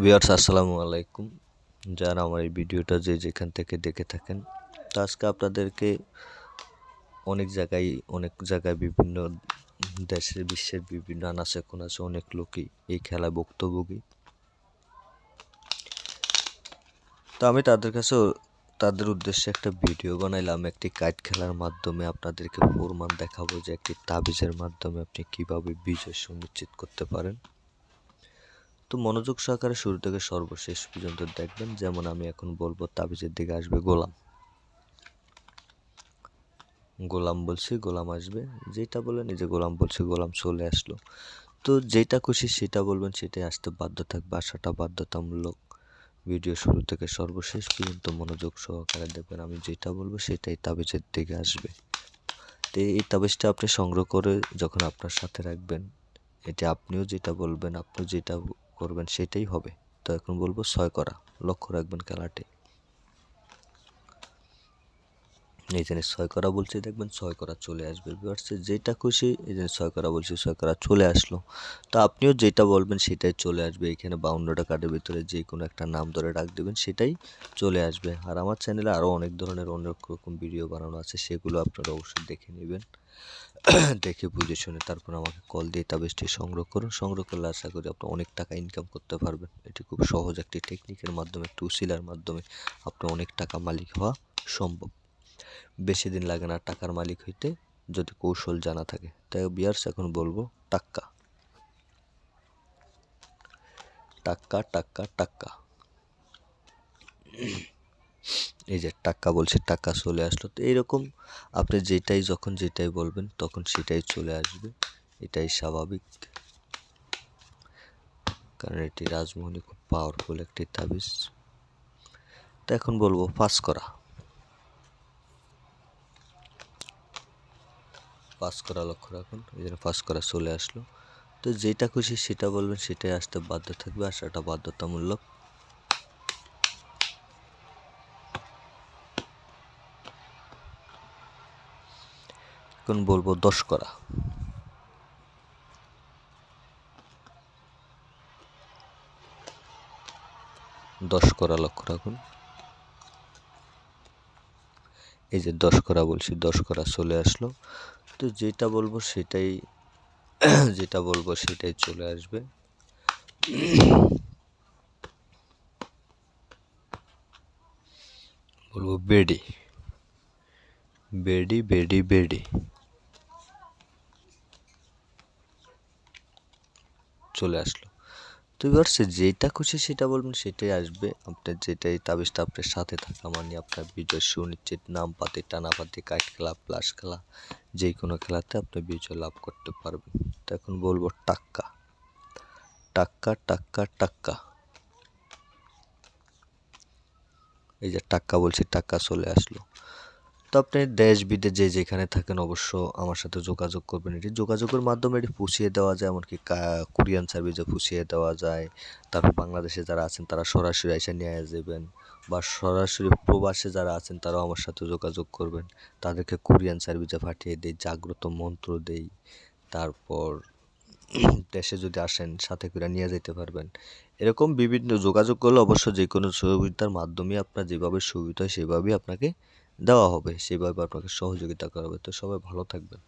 Viewers, আসসালামু আলাইকুম। যারা আমার এই ভিডিওটা যে যেখান থেকে দেখে থাকেন, তো আজকে আপনাদেরকে অনেক জায়গায় অনেক জায়গায় বিভিন্ন দেশের বিশ্বের বিভিন্ন আনাচে কোনাচে অনেক লোকই এই খেলায় ভুক্তভোগী। তো আমি তাদের কাছে, তাদের উদ্দেশ্যে একটা ভিডিও বানাইলাম, একটি কাইট খেলার মাধ্যমে আপনাদেরকে প্রমাণ দেখাবো যে একটি তাবিজের মাধ্যমে আপনি কীভাবে বিজয় সুনিশ্চিত করতে পারেন। তো মনোযোগ সহকারে শুরু থেকে সর্বশেষ পর্যন্ত দেখবেন। যেমন আমি এখন বলব, তাবিজের দিকে আসবে গোলাম। গোলাম বলছি, গোলাম আসবে। যেটা বলেন এই যে গোলাম বলছি, গোলাম চলে আসলো। তো যেটা খুশি সেটা বলবেন, সেটাই আসতে বাধ্য থাকবে। আসাটা বাধ্যতামূলক ভিডিও শুরু থেকে সর্বশেষ পর্যন্ত মনোযোগ সহকারে দেখবেন। আমি যেটা বলব, সেটাই তাবিজের দিকে আসবে। তো এই তাবিজটা আপনি সংগ্রহ করে যখন আপনার সাথে রাখবেন, এটা আপনিও যেটা বলবেন আপনি যেটা করবেন সেটাই হবে। তো এখন বলব ছয় করা। লক্ষ্য রাখবেন খেলাটি। জিনিস ছয় করা বলছে, দেখবেন ছয় করা চলে আসবে। ভিউয়ার্সে যেটা খুশি জিনিস ছয় করা বলছে, ছয় করা চলে আসলো। তো আপনিও যেটা বলবেন, সেটাই চলে আসবে। এখানে বাউন্নটা কার্ডের ভিতরে যে কোনো একটা নাম ধরে ডাক দেবেন, সেটাই চলে আসবে। আর আমার চ্যানেলে আরও অনেক ধরনের অনেক রকম ভিডিও বানানো আছে, সেগুলো আপনারা অবশ্যই দেখে নেবেন। দেখে বুঝে শুনে তারপর আমাকে কল দিয়ে তাবিজটি সংগ্রহ করুন। সংগ্রহ করলে আশা করি আপনি অনেক টাকা ইনকাম করতে পারবেন। এটি খুব সহজ একটি টেকনিকের মাধ্যমে একটু উসিলার মাধ্যমে আপনি অনেক টাকা মালিক হওয়া সম্ভব। বেশি দিন লাগে না টাকার মালিক হইতে যদি কৌশল জানা থাকে। তাই বিয়ার্স, এখন বলব টাক্কা। টাক্কা টাক্কা টাক্কা। এই যে টাক্কা বলছে টাকা চলে আসলো। তো এইরকম আপনি যেটাই, যখন যেটাই বলবেন, তখন সেটাই চলে আসবে। এটাই স্বাভাবিক। কারণ এটি রাজমোহনী খুব পাওয়ারফুল একটি তাবিজ। তো এখন বলব পাস করা। পাস করা লক্ষ্য রাখুন, এই জন্য পাস করা চলে আসলো। তো যেটা খুশি সেটা বলবেন, সেটাই আসতে বাধ্য থাকবে আসাটা বাধ্যতামূলক। এখন বলব দশ করা। দশ করা লক্ষ্য রাখুন। এই যে দশ করা বলছি, দশ করা চলে আসলো। তো যেটা বলব সেটাই, যেটা বলব সেটাই চলে আসবে। বলব বেডি বেডি বেডি বেডি। চলে আসলো। তো এবার সে যেটা খুশি সেটা বলবেন, সেটাই আসবে। আপনার যেটাই তাবিজটা আপনার সাথে থাকা মানে আপনার বিজয় সুনিশ্চিত নাম পাতি, টানা পাতি কাঠ খেলা প্লাস খেলা যে কোনো খেলাতে আপনি বিজয় লাভ করতে পারবেন। তো এখন বলব টাক্কা। টাক্কা টাক্কা টাক্কা। এই যে টাক্কা বলছি, টাক্কা চলে আসলো। তো আপনি দেশ বিদেশ যে যেখানে থাকেন অবশ্য আমার সাথে যোগাযোগ করবেন এটি। যোগাযোগের মাধ্যমে এটি পুষিয়ে দেওয়া যায়, এমনকি কোরিয়ান সার্ভিসে পুষিয়ে দেওয়া যায়। তারপর বাংলাদেশে যারা আছেন তারা সরাসরি এসে নিয়ে যাবেন বা সরাসরি প্রবাসে যারা আছেন তারাও আমার সাথে যোগাযোগ করবেন। তাদেরকে কোরিয়ান সার্ভিসে পাঠিয়ে দেই, জাগ্রত মন্ত্র দেই। তারপর দেশে যদি আসেন, সাথে করে নিয়ে যেতে পারবেন। এরকম বিভিন্ন যোগাযোগ করলে অবশ্য যে কোনো সুবিধার মাধ্যমে আপনার যেভাবে সুবিধা হয় সেভাবেই আপনাকে দেওয়া হবে সেভাবে আপনাকে সহযোগিতা করা হবে। তো সবাই ভালো থাকবেন।